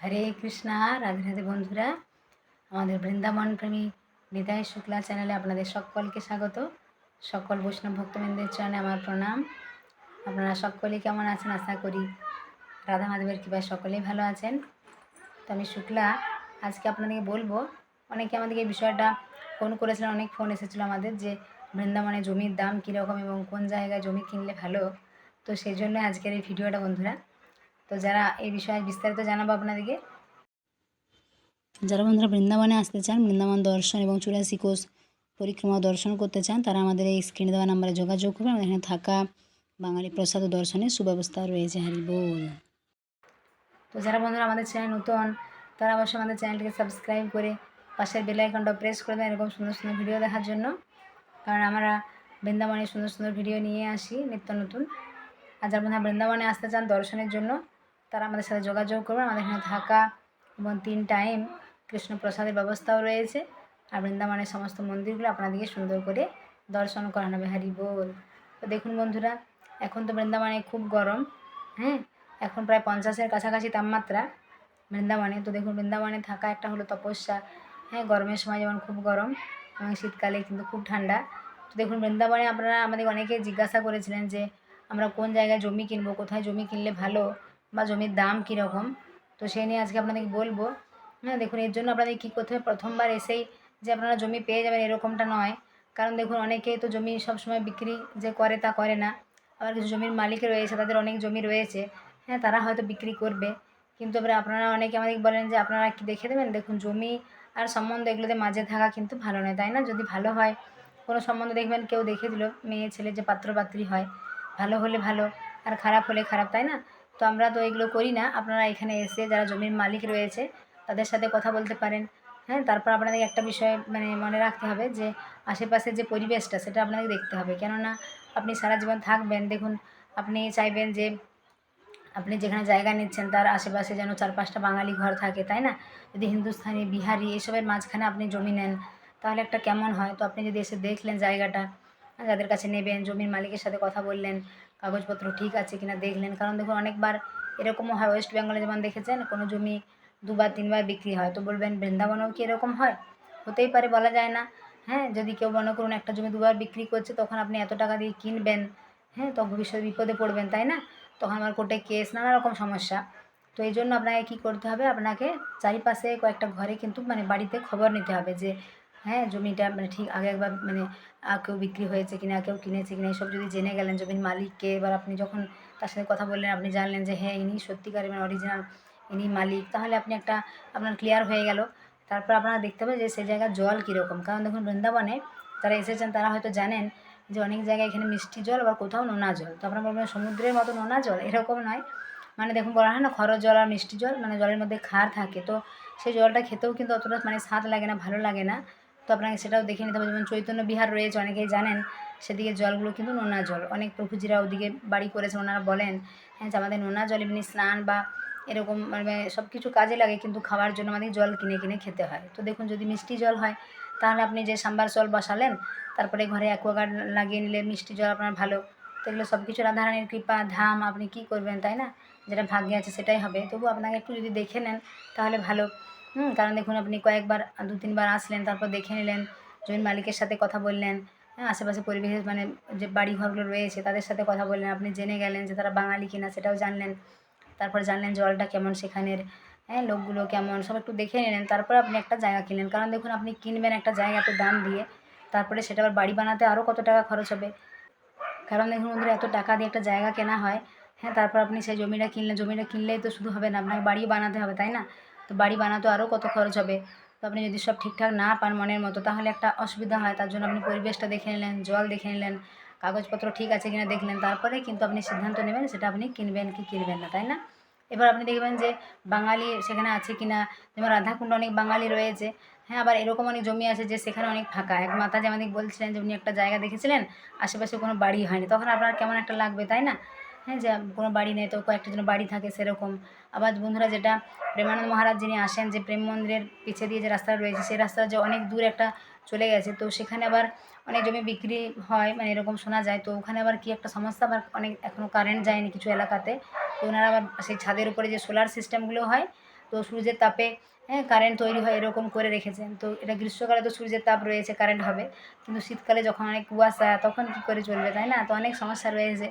হরে কৃষ্ণা, রাধে রাধে বন্ধুরা। আমাদের বৃন্দাবন প্রেমী নিতাই শুক্লা চ্যানেলে আপনাদের সকলকে স্বাগত। সকল বৈষ্ণব ভক্তবৃন্দের চরণে আমার প্রণাম। আপনারা সকলেই কেমন আছেন? আশা করি রাধা মাধবের কৃপায় সকলেই ভালো আছেন। তো আমি শুক্লা, আজকে আপনাদেরকে বলব, অনেকে আমাদেরকে বিষয়টা ফোন করেছিলেন অনেক ফোন এসেছিল আমাদের যে বৃন্দাবনে জমির দাম কীরকম এবং কোন জায়গায় জমি কিনলে ভালো। তো সেই জন্য আজকের এই ভিডিওটা বন্ধুরা তো যারা এই বিষয়ে বিস্তারিত জানাব আপনাদেরকে। যারা বন্ধুরা বৃন্দাবনে আসতে চান বৃন্দাবন দর্শন এবং চুরাশি কোষ পরিক্রমা দর্শন করতে চান তারা আমাদের এই স্ক্রিনে দেওয়া নাম্বারে যোগাযোগ করবেন। আমাদের এখানে থাকা বাঙালি প্রসাদ ও দর্শনের সুব্যবস্থা রয়েছে। হারি বল। তো যারা বন্ধুরা আমাদের চ্যানেল নতুন তারা অবশ্যই আমাদের চ্যানেলটিকে সাবস্ক্রাইব করে পাশের বেল আইকনটা প্রেস করে দেন এরকম সুন্দর সুন্দর ভিডিও দেখার জন্য। কারণ আমরা বৃন্দাবনে সুন্দর সুন্দর ভিডিও নিয়ে আসি নিত্য নতুন। আর যারা বন্ধুরা বৃন্দাবনে আসতে চান দর্শনের জন্য তারা আমাদের সাথে যোগাযোগ করবেন। আমাদের এখানে থাকা এবং তিন টাইম কৃষ্ণ প্রসাদের ব্যবস্থাও রয়েছে। আর বৃন্দাবনের সমস্ত মন্দিরগুলো আপনাদেরকে সুন্দর করে দর্শন করানো হবে। হারি বল। তো দেখুন বন্ধুরা, এখন তো বৃন্দাবনে খুব গরম হ্যাঁ? এখন প্রায় পঞ্চাশের কাছাকাছি তাপমাত্রা বৃন্দাবনে। তো দেখুন, বৃন্দাবনে থাকা একটা হলো তপস্যা হ্যাঁ? গরমের সময় যেমন খুব গরম এবং শীতকালে কিন্তু খুব ঠান্ডা। তো দেখুন, বৃন্দাবনে আপনারা আমাদের অনেকে জিজ্ঞাসা করেছিলেন যে, আমরা কোন জায়গায় জমি কিনবো, কোথায় জমি কিনলে ভালো? বা জমির দাম কীরকম? তো সেই নিয়ে আজকে আপনাদেরকে বলব। হ্যাঁ দেখুন, এর জন্য আপনাদের কী করতে হবে? প্রথমবার এসেই যে আপনারা জমি পেয়ে যাবেন এরকমটা নয়। কারণ দেখুন, অনেকেই তো জমি সবসময় বিক্রি যে করে তা করে না। আবার কিছু জমির মালিক রয়েছে, তাদের অনেক জমি রয়েছে। হ্যাঁ তারা হয়তো বিক্রি করবে। কিন্তু এবারে আপনারা অনেকে আমাদের বলেন যে, আপনারা কি দেখে দেবেন? দেখুন, জমি আর সম্বন্ধ এগুলোতে মাঝে থাকা কিন্তু ভালো নয়, তাই না? যদি ভালো হয়, কোনো সম্বন্ধ দেখবেন, কেউ দেখে দিল, মেয়ে, ছেলে যে পাত্র পাত্রী হয়, ভালো হলে ভালো, আর খারাপ হলে খারাপ, তাই না? তো আমরা তো এগুলো করি না। আপনারা এখানে এসে যারা জমির মালিক রয়েছে, তাদের সাথে কথা বলতে পারেন। হ্যাঁ তারপর আপনাদের একটা বিষয় মানে মনে রাখতে হবে যে আশেপাশের যে পরিবেশটা, সেটা আপনাকে দেখতে হবে। কেননা আপনি সারা জীবন থাকবেন, দেখুন, আপনি চাইবেন যে, আপনি যেখানে জায়গা নিচ্ছেন, তার আশেপাশে যেন চার পাঁচটা বাঙালি ঘর থাকে, তাই না? যদি হিন্দুস্থানি, বিহারি, এসবের মাঝখানে আপনি জমি নেন, তাহলে একটা কেমন হয়? তো আপনি যদি এসে দেখলেন জায়গাটা, যাদের কাছে নেবেন, জমির মালিকের সাথে কথা বললেন কাগজপত্র ঠিক আছে কিনা দেখলেন। কারণ দেখুন, অনেকবার এরকমও হয় ওয়েস্ট বেঙ্গলে যেমন দেখেছেন, কোনো জমি দুবার, তিনবার বিক্রি হয়। তো বলবেন, বৃন্দাবনেও কি এরকম হয়? হতেই পারে, বলা যায় না। হ্যাঁ যদি কেউ মনে করুন একটা জমি দুবার বিক্রি করছে, তখন আপনি এত টাকা দিয়ে কিনবেন হ্যাঁ তো ভবিষ্যতে বিপদে পড়বেন, তাই না? তখন আমার কোর্টে কেস, নানা রকম সমস্যা। তো এই জন্য আপনাকে কী করতে হবে? আপনাকে চারিপাশে কয়েকটা ঘরে কিন্তু মানে বাড়িতে খবর নিতে হবে যে হ্যাঁ জমিটা মানে ঠিক আগে একবার মানে কেউ বিক্রি হয়েছে কিনা, কেউ কিনেছে কি কিনা, এসব যদি জেনে গেলেন, জমির মালিককে, এবার আপনি যখন তার সাথে কথা বললেন, আপনি জানলেন যে হ্যাঁ ইনি সত্যিকার মানে অরিজিনাল ইনি মালিক, তাহলে আপনি একটা, আপনার ক্লিয়ার হয়ে গেল। তারপর আপনারা দেখতে হবে যে, সেই জায়গার জল কীরকম। কারণ দেখুন, বৃন্দাবনে তারা এসেছেন, তারা হয়তো জানেন যে, অনেক জায়গায় এখানে মিষ্টি জল, আবার কোথাও নোনা জল। তো আপনারা বলবেন, সমুদ্রের মতো নোনা জল? এরকম নয়। মানে দেখুন, বলা হয় না খরচ জল আর মিষ্টি জল মানে জলের মধ্যে খার থাকে। তো সেই জলটা খেতেও কিন্তু অতটা মানে স্বাদ লাগে না, ভালো লাগে না। তো আপনাকে সেটাও দেখে নিতে হবে। যেমন চৈতন্য বিহার রয়েছে, অনেকেই জানেন, সেদিকে জলগুলো কিন্তু নোনা জল। অনেক প্রভুজিরা ওদিকে বাড়ি করেছে, ওনারা বলেন হ্যাঁ যে আমাদের নোনা জল, এমনি স্নান বা এরকম মানে সব কিছু কাজে লাগে, কিন্তু খাওয়ার জন্য আমাদের জল কিনে কিনে খেতে হয়। তো দেখুন, যদি মিষ্টি জল হয়, তাহলে আপনি যে সাম্বার জল বসালেন, তারপরে ঘরে অ্যাকোয়াগার্ড লাগিয়ে নিলে মিষ্টি জল আপনার ভালো। তো এগুলো সব কিছু রাধারানীর কৃপা, ধাম, আপনি কি করবেন, তাই না? যেটা ভাগ্যে আছে সেটাই হবে। তবু আপনাকে একটু যদি দেখে নেন, তাহলে ভালো। হুম, কারণ দেখুন আপনি কয়েকবার, দু তিনবার আসলেন, তারপর দেখে নিলেন, জমির মালিকের সাথে কথা বললেন হ্যাঁ আশেপাশে পরিবেশের মানে যে বাড়ি ঘরগুলো রয়েছে, তাদের সাথে কথা বললেন, আপনি জেনে গেলেন যে তারা বাঙালি কিনা সেটাও জানলেন, তারপর জানলেন জলটা কেমন সেখানের হ্যাঁ লোকগুলো কেমন, সব একটু দেখে নিলেন, তারপর আপনি একটা জায়গা কিনলেন, কারণ দেখুন আপনি কিনবেন একটা জায়গা এত দাম দিয়ে, তারপরে সেটা আবার বাড়ি বানাতে আরও কত টাকা খরচ হবে, কারণ দেখুন বন্ধুরা এত টাকা দিয়ে একটা জায়গা কেনা হয় হ্যাঁ তারপর আপনি সেই জমিটা কিনলেন, জমিটা কিনলেই তো শুধু হবে না, আপনাকে বাড়ি বানাতে হবে, তাই না? তো বাড়ি বানাতে আরও কত খরচ হবে? তো আপনি যদি সব ঠিকঠাক না পান মনের মতো, তাহলে একটা অসুবিধা হয়। তার জন্য আপনি পরিবেশটা দেখে নিলেন, জল দেখে নিলেন, কাগজপত্র ঠিক আছে কিনা দেখলেন। তারপরে কিন্তু আপনি সিদ্ধান্ত নেবেন সেটা আপনি কিনবেন কি কিনবেন না, তাই না? এবার আপনি দেখবেন যে বাঙালি সেখানে আছে কি না যেমন রাধাকুণ্ড অনেক বাঙালি রয়েছে। হ্যাঁ আবার এরকম অনেক জমি আছে যে সেখানে অনেক ফাঁকা। এক মাতা যে আমাদের বলছিলেন যে উনি একটা জায়গা দেখেছিলেন, আশেপাশে কোনো বাড়ি হয়নি। তখন আপনার কেমন একটা লাগবে, তাই না? হ্যাঁ যে কোনো বাড়ি নেই তো কয়েকটা যেন বাড়ি থাকে সেরকম। আবার বন্ধুরা যেটা প্রেমানন্দ মহারাজ যিনি আসেন, যে প্রেম মন্দিরের পিছিয়ে দিয়ে যে রাস্তা রয়েছে, সেই রাস্তা যে অনেক দূর একটা চলে গেছে, তো সেখানে আবার অনেক জমি বিক্রি হয় মানে এরকম শোনা যায়। তো ওখানে আবার কি একটা সমস্যা? আবার অনেক এখনও কারেন্ট যায়নি কিছু এলাকাতে। তো ওনারা আবার সেই ছাদের উপরে যে সোলার সিস্টেমগুলো হয়, তো সূর্যের তাপে হ্যাঁ কারেন্ট তৈরি হয়, এরকম করে রেখেছেন তো এটা গ্রীষ্মকালে তো সূর্যের তাপ রয়েছে কারেন্ট হবে। কিন্তু শীতকালে যখন অনেক কুয়াশা, তখন কী করে চলবে, তাই না? তো অনেক সমস্যা রয়েছে।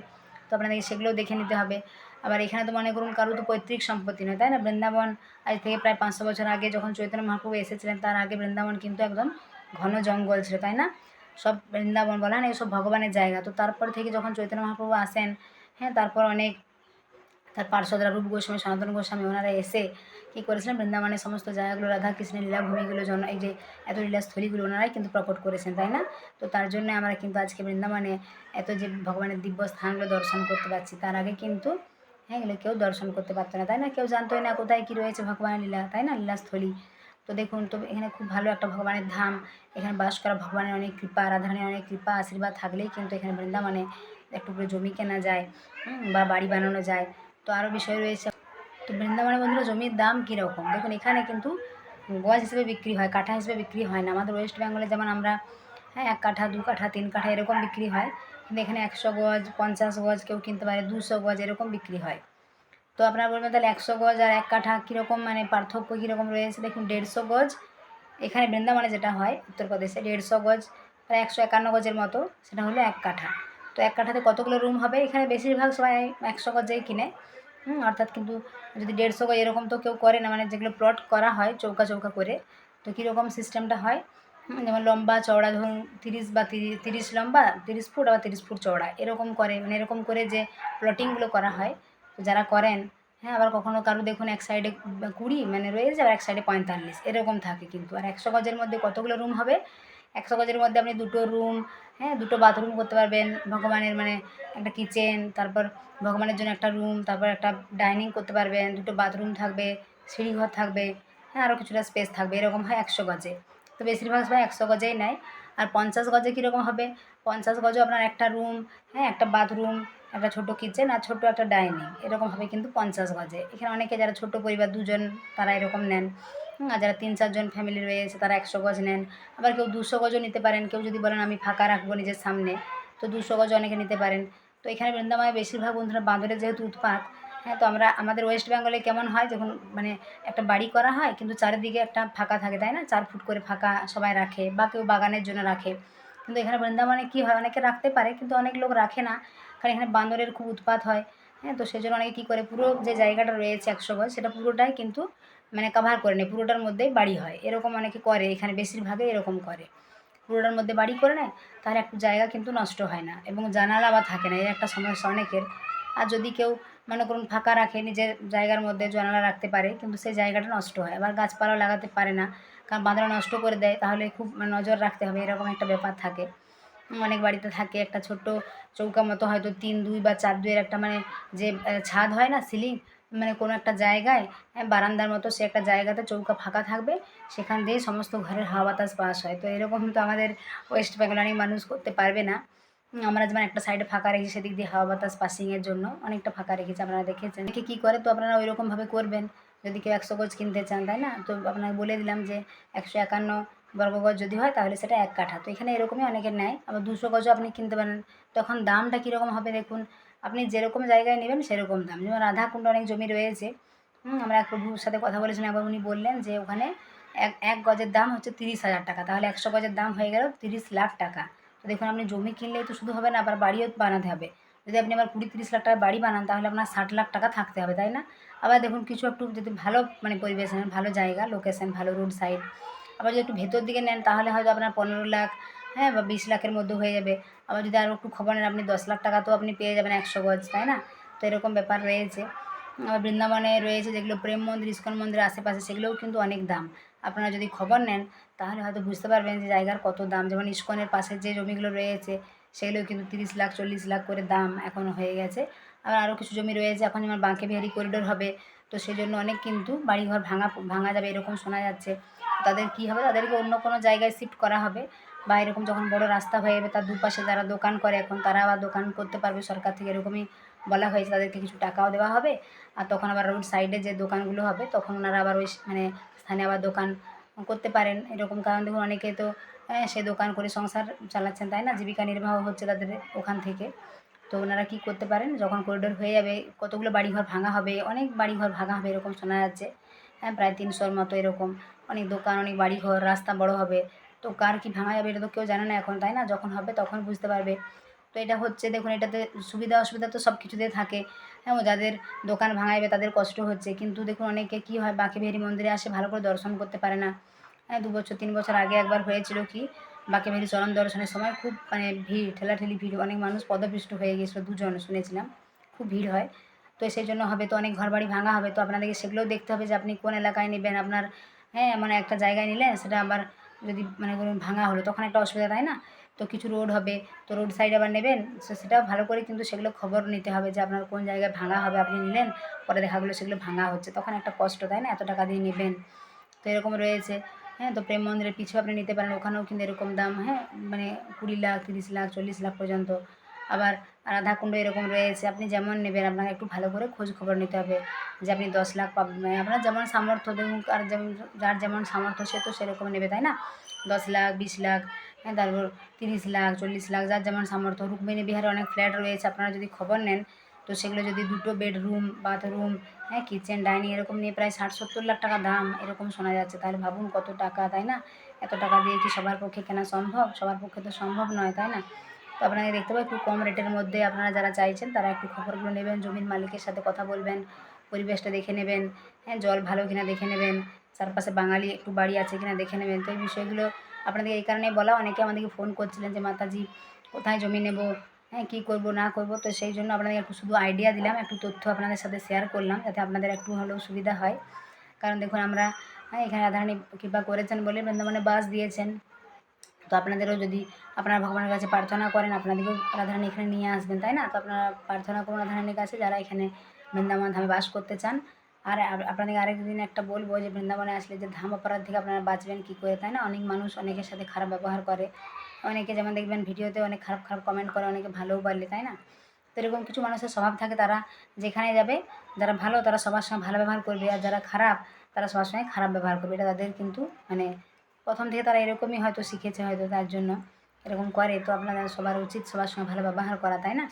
তো আপনাদেরকে সেগুলোও দেখে নিতে হবে। আবার এখানে তো মনে করুন কারও তো পৈতৃক সম্পত্তি নয়, তাই না? বৃন্দাবন আজ থেকে প্রায় পাঁচশো বছর আগে যখন চৈতন্য মহাপ্রভু এসেছিলেন, তার আগে বৃন্দাবন কিন্তু একদম ঘন জঙ্গল ছিল, তাই না? সব বৃন্দাবন বলা না, এসব ভগবানের জায়গা। তো তারপর থেকে যখন চৈতন্য মহাপ্রভু আসেন হ্যাঁ তারপর অনেক তার পার্শ্বদরা রূপ গোস্বামী, সনাতন গোস্বামী, ওনারা এসে কী করেছিলেন? বৃন্দাবনের সমস্ত জায়গাগুলো রাধা কৃষ্ণের লীলাভূমিগুলো, জন এই যে এত লীলাস্থলীগুলো ওনারাই কিন্তু প্রকট করেছেন, তাই না? তো তার জন্য আমরা কিন্তু আজকে বৃন্দাবনে এত যে ভগবানের দিব্য স্থানগুলো দর্শন করতে পারছি, তার আগে কিন্তু হ্যাঁ এগুলো কেউ দর্শন করতে পারতো না, তাই না? কেউ জানতোই না কোথায় কী রয়েছে ভগবানের লীলা, তাই না? লীলাস্থলী। তো দেখুন, তো এখানে খুব ভালো একটা ভগবানের ধাম, এখানে বাস করা ভগবানের অনেক কৃপা রাধারানীর অনেক কৃপা, আশীর্বাদ থাকলেই কিন্তু এখানে বৃন্দাবনে একটু করে জমি কেনা যায় বা বাড়ি বানানো যায়। তো আরও বিষয় রয়েছে তো বৃন্দাবনে বন্ধুরা জমির দাম কীরকম? দেখুন, এখানে কিন্তু গজ হিসেবে বিক্রি হয়, কাঠা হিসেবে বিক্রি হয় না। আমাদের ওয়েস্ট বেঙ্গলে যেমন আমরা হ্যাঁ এক কাঠা, দু কাঠা, তিন কাঠা এরকম বিক্রি হয়। কিন্তু এখানে একশো গজ, পঞ্চাশ গজ কেউ কিনতে পারে, দুশো গজ এরকম বিক্রি হয়। তো আপনারা বলবেন, তাহলে একশো গজ আর এক কাঠা কীরকম মানে পার্থক্য কীরকম রয়েছে? দেখুন, দেড়শো গজ, এখানে বৃন্দাবনে যেটা হয় উত্তরপ্রদেশে দেড়শো গজ, প্রায় একশো একান্ন গজের মতো, সেটা হলো এক কাঠা। তো এক কাঠাতে কতগুলো রুম হবে? এখানে বেশিরভাগ সবাই একশো গজেই কিনে। হুম, অর্থাৎ কিন্তু যদি দেড়শো গজ এরকম তো কেউ করে না মানে যেগুলো প্লট করা হয় চৌকা চৌকা করে তো কীরকম সিস্টেমটা হয়? যেমন লম্বা চওড়া ধরুন তিরিশ বা তিরিশ লম্বা তিরিশ ফুট আবার তিরিশ ফুট চওড়া এরকম করে মানে এরকম করে যে প্লটিংগুলো করা হয় তো যারা করেন হ্যাঁ আবার কখনো কারও দেখুন এক সাইডে কুড়ি মানে রয়েছে আর এক সাইডে পঁয়তাল্লিশ এরকম থাকে কিন্তু আর একশো গজের মধ্যে কতগুলো রুম হবে? একশো গজের মধ্যে আপনি দুটো রুম হ্যাঁ দুটো বাথরুম করতে পারবেন। ভগবানের মানে একটা কিচেন তারপর ভগবানের জন্য একটা রুম তারপর একটা ডাইনিং করতে পারবেন। দুটো বাথরুম থাকবে, সিঁড়িঘর থাকবে হ্যাঁ আরও কিছুটা স্পেস থাকবে। এরকম হয় একশো গজে। তো বেশিরভাগ সবাই একশো গজেই নেয়। আর পঞ্চাশ গজে কীরকম হবে? পঞ্চাশ গজে আপনার একটা রুম হ্যাঁ একটা বাথরুম একটা ছোটো কিচেন আর ছোটো একটা ডাইনিং এরকম হবে কিন্তু পঞ্চাশ গজে। এখানে অনেকে যারা ছোটো পরিবার, দুজন তারা এরকম নেন। আর যারা তিন চারজন ফ্যামিলি রয়েছে, তারা একশো গজ নেন। আবার কেউ দুশো গজও নিতে পারেন। কেউ যদি বলেন, আমি ফাঁকা রাখব নিজের সামনে, তো দুশো গজ অনেকে নিতে পারেন। তো এখানে বৃন্দাবনে বেশিরভাগ বন্ধুরা বাঁদরের যেহেতু উৎপাত হ্যাঁ তো আমরা, আমাদের ওয়েস্ট বেঙ্গলে কেমন হয়, যখন মানে একটা বাড়ি করা হয়, কিন্তু চারিদিকে একটা ফাঁকা থাকে, তাই না? চার ফুট করে ফাঁকা সবাই রাখে, বা কেউ বাগানের জন্য রাখে। কিন্তু এখানে বৃন্দাবনে কী হয়? অনেকে রাখতে পারে, কিন্তু অনেক লোক রাখে না, কারণ এখানে বান্দরের খুব উৎপাত হয়। হ্যাঁ তো সেই জন্য অনেকে কী করে, পুরো যে জায়গাটা রয়েছে একশো গজ সেটা পুরোটাই কিন্তু মানে কাভার করে নেয়, পুরোটার মধ্যেই বাড়ি হয়। এরকম অনেকে করে, এখানে বেশিরভাগই এরকম করে। পুরোটার মধ্যে বাড়ি করে নেয়, তাহলে একটু জায়গা কিন্তু নষ্ট হয় না এবং জানালা বা থাকে না এর একটা সমস্যা অনেকের। আর যদি কেউ মনে করুন ফাঁকা রাখে, নিজের জায়গার মধ্যে জানালা রাখতে পারে, কিন্তু সেই জায়গাটা নষ্ট হয়। আবার গাছপালাও লাগাতে পারে না, কারণ বাঁদরা নষ্ট করে দেয়, তাহলে খুব নজর রাখতে হবে, এরকম একটা ব্যাপার থাকে। অনেক বাড়িতে থাকে একটা ছোট্ট চৌকা মতো হয়তো তিন দুই বা চার দুইয়ের একটা মানে যে ছাদ হয় না সিলিং মানে কোনো একটা জায়গায় হ্যাঁ, বারান্দার মতো সে একটা জায়গাতে চৌকা ফাঁকা থাকবে সেখান দিয়ে সমস্ত ঘরের হাওয়া বাতাস পাস হয়। তো এরকম তো আমাদের ওয়েস্ট বেঙ্গল অনেক মানুষ করতে পারবে না। আমরা যেমন একটা সাইডে ফাঁকা রেখেছি সেদিক দিয়ে হাওয়া বাতাস পাসিংয়ের জন্য অনেকটা ফাঁকা রেখেছি আপনারা দেখেছেন। দেখে কী করে? তো আপনারা ওই রকমভাবে করবেন। যদি কেউ একশো গজ কিনতে চান তাই না? তো আপনাকে বলে দিলাম যে একশো একান্ন বর্গ গজ যদি হয় তাহলে সেটা এক কাঠা। তো এখানে এরকমই অনেকের নেয়। আবার দুশো গজও আপনি কিনতে পারেন। তখন দামটা কীরকম হবে দেখুন। আপনি যেরকম জায়গায় নেবেন সেরকম দাম। যেমন রাধাকুণ্ড অনেক জমি রয়েছে। আমরা এক প্রভুর সাথে কথা বলেছিলাম, একবার উনি বললেন যে ওখানে এক এক গজের দাম হচ্ছে তিরিশ হাজার টাকা। তাহলে একশো গজের দাম হয়ে গেল তিরিশ লাখ টাকা। তো দেখুন, আপনি জমি কিনলেই তো শুধু হবে না, আবার বাড়িও বানাতে হবে। যদি আপনি আবার কুড়ি, তিরিশ লাখ টাকা বাড়ি বানান, তাহলে আপনার ষাট লাখ টাকা থাকতে হবে, তাই না? আবার দেখুন, কিছু একটু যদি ভালো মানে পরিবেশ ভালো জায়গা লোকেশন ভালো রোড সাইড আবার যদি একটু ভেতর দিকে নেন, তাহলে হয়তো আপনার পনেরো লাখ হ্যাঁ বা বিশ লাখের মধ্যে হয়ে যাবে। আবার যদি আরও একটু খবর নেন, আপনি দশ লাখ টাকা তো আপনি পেয়ে যাবেন একশো গজ, তাই না? তো এরকম ব্যাপার রয়েছে। আবার বৃন্দাবনে রয়েছে যেগুলো প্রেম মন্দির, ইস্কন মন্দির আশেপাশে, সেগুলোও কিন্তু অনেক দাম। আপনারা যদি খবর নেন, তাহলে হয়তো বুঝতে পারবেন যে জায়গার কত দাম। যেমন ইস্কনের পাশে যে জমিগুলো রয়েছে সেগুলো কিন্তু তিরিশ লাখ, চল্লিশ লাখ করে দাম এখন হয়ে গেছে। আবার আরও কিছু জমি রয়েছে, এখন যেমন বাঁকে বিহারি করিডোর হবে, তো সেই জন্য অনেক কিন্তু বাড়িঘর ভাঙা ভাঙা যাবে, এরকম শোনা যাচ্ছে। তাদের কি হবে? তাদেরকে অন্য কোনো জায়গায় শিফট করা হবে? বা এরকম যখন বড় রাস্তা হয়ে যাবে, তার দুপাশে যারা দোকান করে এখন, তারা আবার দোকান করতে পারবে। সরকার থেকে এরকমই বলা হয়েছে, তাদেরকে কিছু টাকাও দেওয়া হবে। আর তখন আবার রোড সাইডে যে দোকানগুলো হবে, তখন ওনারা আবার ওই মানে স্থানে আবার দোকান করতে পারেন। এরকম কারণ দেখুন, অনেকে তো সে দোকান করে সংসার চালাচ্ছেন, তাই না? জীবিকা নির্বাহ হচ্ছে তাদের ওখান থেকে। তো ওনারা কী করতে পারেন? যখন করিডোর হয়ে যাবে, কতগুলো বাড়িঘর ভাঙা হবে, অনেক বাড়িঘর ভাঙা হবে, এরকম শোনা যাচ্ছে। হ্যাঁ প্রায় তিনশোর মতো এরকম। অনেক দোকান, অনেক বাড়িঘর, রাস্তা বড় হবে। তো কার কি ভাঙা যাবে এটা তো কেউ জানে না এখন, তাই না? যখন হবে তখন বুঝতে পারবে। তো এটা হচ্ছে, দেখুন, এটাতে সুবিধা, অসুবিধা তো সব কিছুতে থাকে। হ্যাঁ যাদের দোকান ভাঙাইবে তাদের কষ্ট হচ্ছে। কিন্তু দেখুন, অনেকে কী হয় বাঁকেবিহারি মন্দিরে আসে, ভালো করে দর্শন করতে পারে না। হ্যাঁ দু বছর, তিন বছর আগে একবার হয়েছিল কি বাঁকেবিহারি চরম দর্শনের সময় খুব মানে ভিড়, ঠেলাঠেলি ভিড়, অনেক মানুষ পদপিষ্ট হয়ে গিয়েছিল, দুজন শুনেছিলাম। খুব ভিড় হয়। তো সেই জন্য হবে তো অনেক ঘরবাড়ি ভাঙা হবে। তো আপনাদেরকে সেগুলোও দেখতে হবে যে আপনি কোন এলাকায় নেবেন, আপনার হ্যাঁ মানে একটা জায়গায় নিলেন সেটা আবার যদি মানে ধরুন ভাঙা হলো, তখন একটা অসুবিধা, তাই না? তো কিছু রোড হবে, তো রোড সাইড আবার নেবেন, সে সেটাও ভালো করে কিন্তু সেগুলো খবর নিতে হবে যে আপনার কোন জায়গায় ভাঙা হবে, আপনি নিলেন, পরে দেখা গেলো সেগুলো ভাঙা হচ্ছে, তখন একটা কষ্ট, তাই না? এত টাকা দিয়ে নেবেন। তো এরকম রয়েছে হ্যাঁ তো প্রেম মন্দিরের পিছু আপনি নিতে পারেন, ওখানেও কিন্তু এরকম দাম হ্যাঁ মানে কুড়ি লাখ, তিরিশ লাখ, চল্লিশ লাখ পর্যন্ত। আবার রাধাকুণ্ড এরকম রয়েছে, আপনি যেমন নেবেন, আপনাকে একটু ভালো করে খোঁজ খবর নিতে হবে যে আপনি দশ লাখ পাবেন। মানে আপনার যেমন সামর্থ্য দেখুন আর যেমন, যার যেমন সামর্থ্য সে তো সেরকম নেবে, তাই না? দশ লাখ, বিশ লাখ হ্যাঁ তারপর তিরিশ লাখ, চল্লিশ লাখ, যার যেমন সামর্থ্য। রুক্মিণী বিহারে অনেক ফ্ল্যাট রয়েছে, আপনারা যদি খবর নেন, তো সেগুলো যদি দুটো বেডরুম, বাথরুম হ্যাঁ কিচেন, ডাইনিং এরকম নিয়ে প্রায় ষাট সত্তর লাখ টাকা দাম, এরকম শোনা যাচ্ছে। তাহলে ভাবুন কত টাকা, তাই না? এত টাকা দিয়ে কি সবার পক্ষে কেনা সম্ভব? সবার পক্ষে তো সম্ভব নয়, তাই না? তো আপনাকে দেখতে পাবেন একটু কম রেটের মধ্যে আপনারা যারা চাইছেন, তারা একটু খবরগুলো নেবেন, জমির মালিকের সাথে কথা বলবেন, পরিবেশটা দেখে নেবেন হ্যাঁ জল ভালো কিনা দেখে নেবেন, চারপাশে বাঙালি একটু বাড়ি আছে কিনা দেখে নেবেন। তো এই বিষয়গুলো আপনাদের এই কারণে বলা, অনেকে আমাদেরকে ফোন করছিলেন যে, মাতাজি, কোথায় জমি নেব? হ্যাঁ কী করব, না করব? তো সেই জন্য আপনাদের একটু শুধু আইডিয়া দিলাম, একটু তথ্য আপনাদের সাথে শেয়ার করলাম, যাতে আপনাদের একটু হলেও সুবিধা হয়। কারণ দেখুন, আমরা হ্যাঁ এখানে রাধারানী কৃপা করেছেন বলে বৃন্দাবনে বাস দিয়েছেন। তো আপনাদেরও যদি আপনারা ভগবানের কাছে প্রার্থনা করেন, আপনাদেরকেও রাধারানী এখানে নিয়ে আসবেন, তাই না? তো আপনারা প্রার্থনা করুন রাধারানীর কাছে যারা এখানে বৃন্দাবন ধামে বাস করতে চান। আর আপ- আপনাদেরকে আরেকদিন একটা বলব যে, বৃন্দাবনে আসলে যে ধাম অপরাধ থেকে আপনারা বাঁচবেন কী করে, তাই না? অনেক মানুষ অনেকের সাথে খারাপ ব্যবহার করে। অনেকে যেমন দেখবেন ভিডিওতে অনেক খারাপ খারাপ কমেন্ট করে, অনেকে ভালোও বলে, তাই না? তো এরকম কিছু মানুষের স্বভাব থাকে, তারা যেখানে যাবে, যারা ভালো, তারা সবার সঙ্গে ভালো ব্যবহার করবে। আর যারা খারাপ, তারা সবার সঙ্গে খারাপ ব্যবহার করবে। এটা তাদের কিন্তু মানে প্রথম থেকে তারা এরকমই হয়তো শিখেছে হয়তো তার জন্য। এরকম করে তো আপনাদের সবার উচিত সবার সঙ্গে ভালো ব্যবহার করা, তাই না?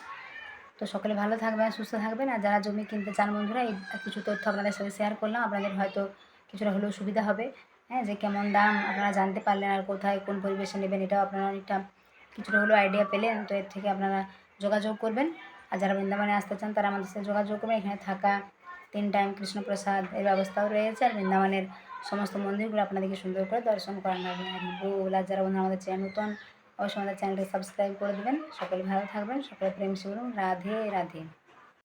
তো সকলে ভালো থাকবেন, সুস্থ থাকবেন। আর যারা জমি কিনতে চান বন্ধুরা, এই কিছু তথ্য আপনাদের সাথে শেয়ার করলাম। আপনাদের হয়তো কিছুটা হলেও সুবিধা হবে। হ্যাঁ যে কেমন দাম আপনারা জানতে পারলেন আর কোথায় কোন পরিবেশে নেবেন, এটাও আপনারা অনেকটা কিছুটা হলেও আইডিয়া পেলেন। তো এর থেকে আপনারা যোগাযোগ করবেন। আর যারা বৃন্দাবনে আসতে চান, তারা আমাদের সাথে যোগাযোগ করবেন। এখানে থাকা, তিন টাইম কৃষ্ণপ্রসাদ এর ব্যবস্থাও রয়েছে। আর বৃন্দাবনের সমস্ত মন্দিরগুলো আপনাদেরকে সুন্দর করে দর্শন করানো হবে। আর বল যারা বন্ধু আমাদের চ্যানেল নতুন, অবশ্যই আমাদের চ্যানেলটা সাবস্ক্রাইব করে দেবেন। সকলে ভালো থাকবেন, সকলে প্রেম শিবরুম রাধে রাধে।